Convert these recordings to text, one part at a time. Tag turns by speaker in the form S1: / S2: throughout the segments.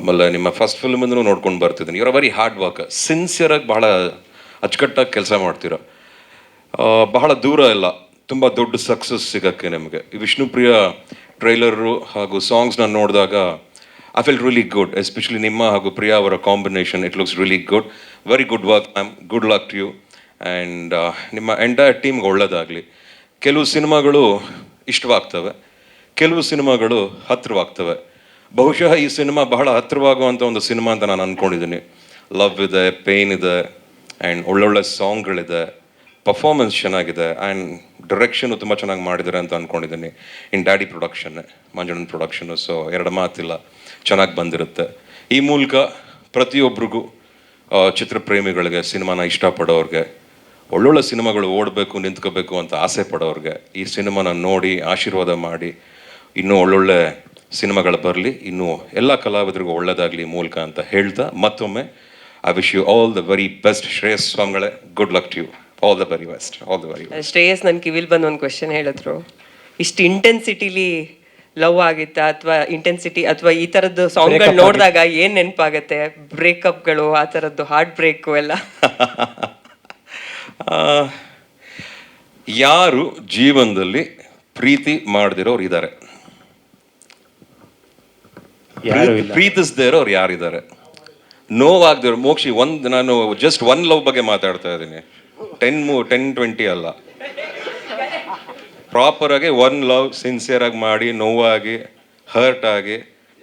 S1: ಆಮೇಲೆ ನಿಮ್ಮ ಫಸ್ಟ್ ಫಿಲ್ಮಿಂದನೂ ನೋಡ್ಕೊಂಡು ಬರ್ತಿದ್ದೀನಿ. ಇವರ ವೆರಿ ಹಾರ್ಡ್ ವರ್ಕ್ ಸಿನ್ಸಿಯರಾಗಿ ಬಹಳ ಅಚ್ಚುಕಟ್ಟಾಗಿ ಕೆಲಸ ಮಾಡ್ತೀರ. ಬಹಳ ದೂರ ಇಲ್ಲ. ತುಂಬ ದೊಡ್ಡ ಸಕ್ಸಸ್ ಸಿಗೋಕ್ಕೆ ನಿಮಗೆ. ವಿಷ್ಣುಪ್ರಿಯ ಟ್ರೈಲರು ಹಾಗೂ ಸಾಂಗ್ಸ್ನ ನೋಡಿದಾಗ I feel really good especially ನಿಮ್ಮ ಹಾಗೂ ಪ್ರಿಯಾ ಅವರ combination it looks really good very good work ma'am good luck to you and ನಿಮ್ಮ ಎಂಟೈರ್ ಟೀಮ್ಗೆ ಒಳ್ಳೆಯದಾಗಲಿ ಕೆಲವು ಸಿನಿಮಾಗಳು ಇಷ್ಟವಾಗ್ತವೆ. ಕೆಲವು ಸಿನಿಮಾಗಳು ಹತ್ತಿರವಾಗ್ತವೆ ಬಹುಶಃ ಈ ಸಿನಿಮಾ ಬಹಳ ಹತ್ತಿರವಾಗುವಂಥ ಒಂದು ಸಿನಿಮಾ ಅಂತ ನಾನು ಅಂದ್ಕೊಂಡಿದ್ದೀನಿ ಲವ್ ಇದೆ ಪೇನ್ ಇದೆ ಆ್ಯಂಡ್ ಒಳ್ಳೊಳ್ಳೆ ಸಾಂಗ್ಗಳಿದೆ ಪರ್ಫಾರ್ಮೆನ್ಸ್ ಚೆನ್ನಾಗಿದೆ ಆ್ಯಂಡ್ ಡೈರೆಕ್ಷನು ತುಂಬ ಚೆನ್ನಾಗಿ ಮಾಡಿದ್ದಾರೆ ಅಂತ ಅಂದ್ಕೊಂಡಿದ್ದೀನಿ ಇನ್ ಡ್ಯಾಡಿ ಪ್ರೊಡಕ್ಷನ್ ಮಂಜುಳನ್ ಪ್ರೊಡಕ್ಷನು ಸೊ ಎರಡು ಮಾತಿಲ್ಲ, ಚೆನ್ನಾಗಿ ಬಂದಿರುತ್ತೆ. ಈ ಮೂಲಕ ಪ್ರತಿಯೊಬ್ಬರಿಗೂ ಚಿತ್ರಪ್ರೇಮಿಗಳಿಗೆ, ಸಿನಿಮಾನ ಇಷ್ಟಪಡೋರಿಗೆ, ಒಳ್ಳೊಳ್ಳೆ ಸಿನಿಮಾಗಳು ಓಡಬೇಕು, ನಿಂತ್ಕೋಬೇಕು ಅಂತ ಆಸೆ ಪಡೋರಿಗೆ, ಈ ಸಿನಿಮಾನ ನೋಡಿ, ಆಶೀರ್ವಾದ ಮಾಡಿ, ಇನ್ನೂ ಒಳ್ಳೊಳ್ಳೆ ಸಿನಿಮಾಗಳು ಬರಲಿ ಇನ್ನು ಎಲ್ಲ ಕಲಾವಿದರಿಗೂ ಒಳ್ಳೆಯದಾಗಲಿ ಮೂಲಕ ಅಂತ ಹೇಳ್ತಾ ಮತ್ತೊಮ್ಮೆ I wish you all the very best Shreyas ಸ್ವಾಮಿಗಳೇ good luck to you all the very best all the very
S2: Shreyas ನನ್ನ ಕಿವಿಲ್ ಬಂದು ಒಂದು ಕ್ವೆಶನ್ ಹೇಳಿದ್ರು ಇಷ್ಟು ಇಂಟೆನ್ಸಿಟಿಲಿ ಲವ್ ಆಗಿತ್ತಾ ಅಥವಾ ಇಂಟೆನ್ಸಿಟಿ ಅಥವಾ ಈ ಥರದ್ದು ಸಾಂಗ್ಗಳು ನೋಡಿದಾಗ ಏನು ನೆನಪಾಗತ್ತೆ? ಬ್ರೇಕಪ್ಗಳು ಆ ಥರದ್ದು ಹಾರ್ಟ್ ಬ್ರೇಕು ಎಲ್ಲ.
S1: ಯಾರು ಜೀವನದಲ್ಲಿ ಪ್ರೀತಿ ಮಾಡದಿರೋರು ಇದ್ದಾರೆ ಪ್ರೀತಿಸದೇ ಇರೋರು ಯಾರಿದ್ದಾರೆ? ನೋವಾಗದಿರೋ ಮೋಕ್ಷಿ ಒಂದು ನಾನು ಜಸ್ಟ್ ಒನ್ ಲವ್ ಬಗ್ಗೆ ಮಾತಾಡ್ತಾ ಇದ್ದೀನಿ. ಟೆನ್ ಮೂ ಟೆನ್ ಟ್ವೆಂಟಿ ಅಲ್ಲ. ಪ್ರಾಪರ್ ಆಗಿ ಒನ್ ಲವ್ ಸಿನ್ಸಿಯರ್ ಆಗಿ ಮಾಡಿ ನೋವಾಗಿ ಹರ್ಟ್ ಆಗಿ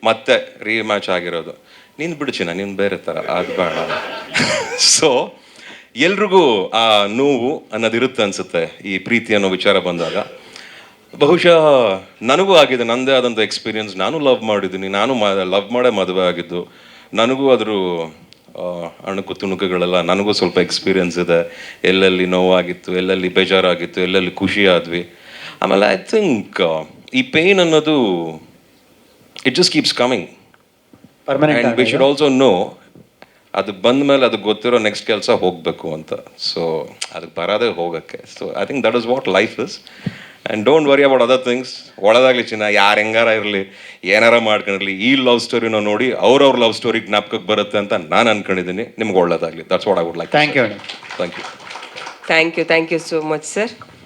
S1: ಮತ್ತೆ ರೀಮ್ಯಾಚ್ ಆಗಿರೋದು. ನಿಂದು ಬಿಡುಚಿನ ನೀನು ಬೇರೆ ಥರ ಅದು ಬೇಡ. ಸೊ ಎಲ್ರಿಗೂ ಆ ನೋವು ಅನ್ನೋದಿರುತ್ತೆ ಅನ್ಸುತ್ತೆ ಈ ಪ್ರೀತಿ ಅನ್ನೋ ವಿಚಾರ ಬಂದಾಗ. ಬಹುಶಃ ನನಗೂ ಆಗಿದೆ ನನ್ನದೇ ಆದಂಥ ಎಕ್ಸ್ಪೀರಿಯನ್ಸ್ ನಾನು ಲವ್ ಮಾಡಿದ್ದೀನಿ ನಾನು ಲವ್ ಮಾಡೇ ಮದುವೆ ಆಗಿದ್ದು. ನನಗೂ ಅದ್ರ ಅಣುಕು ತುಣುಕುಗಳೆಲ್ಲ ನನಗೂ ಸ್ವಲ್ಪ ಎಕ್ಸ್ಪೀರಿಯನ್ಸ್ ಇದೆ. ಎಲ್ಲೆಲ್ಲಿ ನೋವಾಗಿತ್ತು ಎಲ್ಲೆಲ್ಲಿ ಬೇಜಾರಾಗಿತ್ತು ಎಲ್ಲೆಲ್ಲಿ ಖುಷಿ ಆದ್ವಿ ಆಮೇಲೆ ಐ ಥಿಂಕ್ ಈ ಪೇನ್ ಅನ್ನೋದು it just keeps coming we should also know ಅದು ಬಂದ ಮೇಲೆ ಅದು ಗೊತ್ತಿರೋ ನೆಕ್ಸ್ಟ್ ಕೆಲಸ ಹೋಗಬೇಕು ಅಂತ. ಸೊ ಅದಕ್ಕೆ ಬರೋದೇ ಹೋಗೋಕ್ಕೆ. So I think that is what life is and don't worry about other things ಒಳದಾಗಲಿ ಚಿನ್ನ ಯಾರು ಹೆಂಗಾರ ಇರಲಿ ಏನಾರ ಮಾಡ್ಕೊಂಡಿರಲಿ ಈ ಲವ್ ಸ್ಟೋರಿನ ನೋಡಿ ಅವ್ರವ್ರ ಲವ್ ಸ್ಟೋರಿ ಜ್ಞಾಪಕಕ್ಕೆ ಬರುತ್ತೆ ಅಂತ ನಾನು ಅನ್ಕೊಂಡಿದ್ದೀನಿ ನಿಮ್ಗೆ ಒಳ್ಳೇದಾಗಲಿ. That's what I would like
S3: thank you
S1: thank you
S2: thank you thank you so much sir